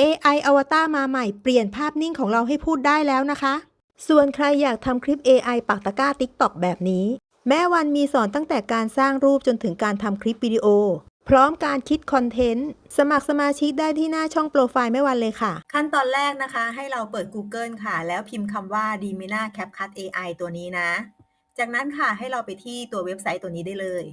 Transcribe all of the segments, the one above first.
AI อวตารมาใหม่เปลี่ยนภาพนิ่งของเราให้พูดได้แล้วนะคะ ส่วนใครอยากทำคลิป AI ปักตะกร้า TikTok แบบนี้ แม่วันมีสอนตั้งแต่การสร้างรูปจนถึงการทำคลิปวิดีโอ พร้อมการคิดคอนเทนต์ สมัครสมาชิกได้ที่หน้าช่องโปรไฟล์แม่วันเลยค่ะ ขั้นตอนแรกนะคะ ให้เราเปิด Google ค่ะ แล้วพิมพ์คำว่า d m i n a CapCut AI ตัวนี้นะ จากนั้นค่ะให้เราไปที่ตัวเว็บไซต์ตัวนี้ได้เลย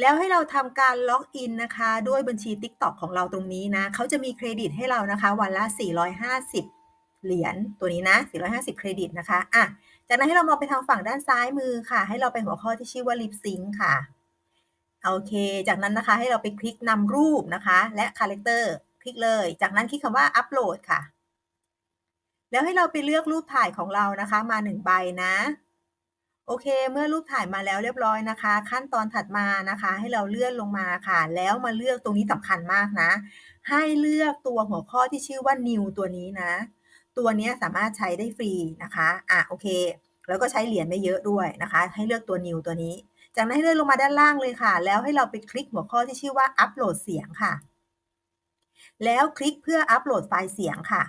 แล้วให้เราทำการล็อกอินนะคะ ด้วยบัญชี TikTok ของเราตรงนี้นะ เขาจะมีเครดิตให้เรานะคะ วันละ 450 เหรียญตัวนี้นะ 450 เครดิตนะคะอะจากนั้นให้เรามองไปทางฝั่งด้านซ้ายมือค่ะ ให้เราไปหัวข้อที่ชื่อว่า Lip Sync ค่ะโอเค จากนั้นนะคะให้เราไปคลิกนำรูปนะคะ และคาแรคเตอร์คลิกเลย จากนั้นคลิกคำว่าอัปโหลดค่ะ แล้วให้เราไปเลือกรูปถ่ายของเรานะคะ มาหนึ่งใบนะ โอเค เมื่อรูปถ่ายมาแล้วเรียบร้อยนะคะ ขั้นตอนถัดมานะคะ ให้เราเลื่อนลงมาค่ะ แล้วมาเลือกตรงนี้สำคัญมากนะ ให้เลือกตัวหัวข้อที่ชื่อว่า new ตัวนี้นะ ตัวเนี้ยสามารถใช้ได้ฟรีนะคะอะโอเค แล้วก็ใช้เหรียญไม่เยอะด้วยนะคะ ให้เลือกตัว new ตัวนี้ จากนั้นให้เลื่อนลงมาด้านล่างเลยค่ะ แล้วให้เราไปคลิกหัวข้อที่ชื่อว่าอัปโหลดเสียงค่ะ แล้วคลิกเพื่ออัปโหลดไฟล์เสียงค่ะ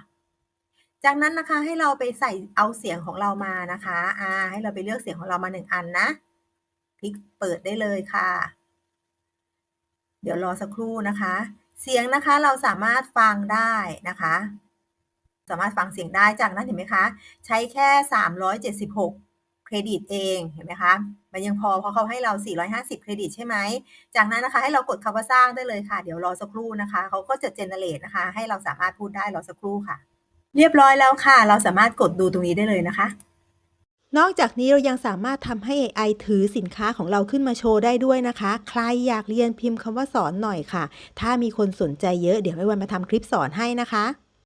จากนั้นนะคะให้เราไปใส่เอาเสียงของเรามานะคะอ่าให้เราไปเลือกเสียงของเรามาหนึ่งอันนะคลิกเปิดได้เลยค่ะ เดี๋ยวรอสักครู่นะคะ เสียงนะคะเราสามารถฟังได้นะคะ สามารถฟังเสียงได้จากนั้นเห็นไหมคะ ใช้แค่ 376 เครดิตเองเห็นไหมคะมันยังพอเพราะเขาให้เรา 450 เครดิตใช่ไหม จากนั้นนะคะให้เรากดคำว่าสร้างได้เลยค่ะ เดี๋ยวรอสักครู่นะคะ เขาก็จะเจเนเรตนะคะ ให้เราสามารถพูดได้รอสักครู่ค่ะ เรียบร้อยแล้วค่ะ เราสามารถกดดูตรงนี้ได้เลยนะคะ นอกจากนี้เรายังสามารถทำให้ AI ถือสินค้าของเราขึ้นมาโชว์ได้ด้วยนะคะ ใครอยากเรียนพิมพ์คำว่าสอนหน่อยค่ะ ถ้ามีคนสนใจเยอะเดี๋ยวไม่วันมาทำคลิปสอนให้นะคะ